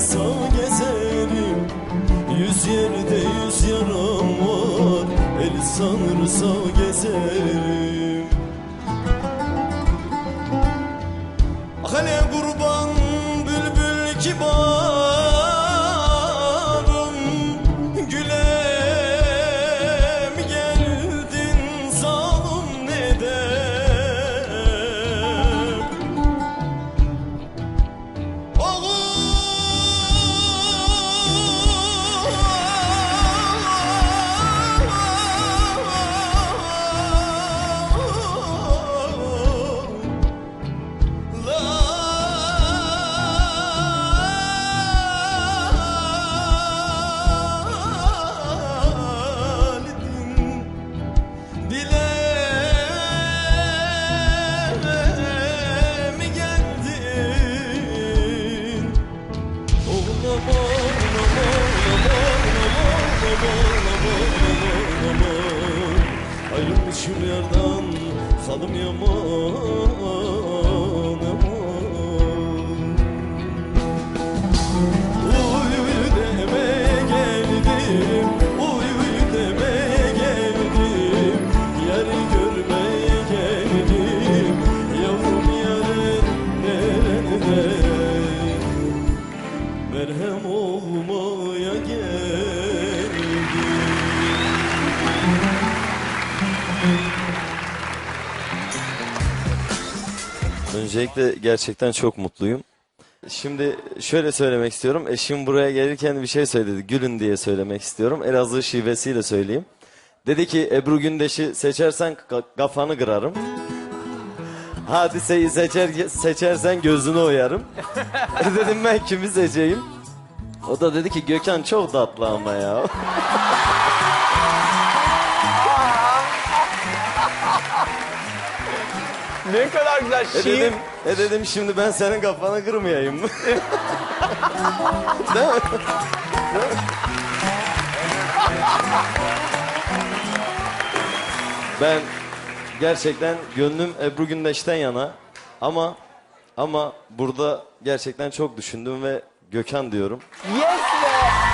sağ gezerim Yüz yerde yüz yaram var. El sanırsa gezerim. Hani kurban bülbül kibarım Ayrılmışım yerden kalım yaman Öncelikle gerçekten çok mutluyum. Şimdi şöyle söylemek istiyorum. Eşim buraya gelirken bir şey söyledi. Gülün diye söylemek istiyorum. Elazığ şivesiyle söyleyeyim. Dedi ki Ebru Gündeş'i seçersen ka- kafanı kırarım. Hadiseyi seçer, seçersen gözünü oyarım. Dedim ben kimi seçeyim? O da dedi ki Gökhan çok tatlı ama ya. Ne kadar güzel E şiir. dedim, e dedim şimdi ben senin kafanı kırmayayım mı? Ben gerçekten gönlüm Ebru Gündeş'ten yana ama ama burada gerçekten çok düşündüm ve Gökhan diyorum. Yes be.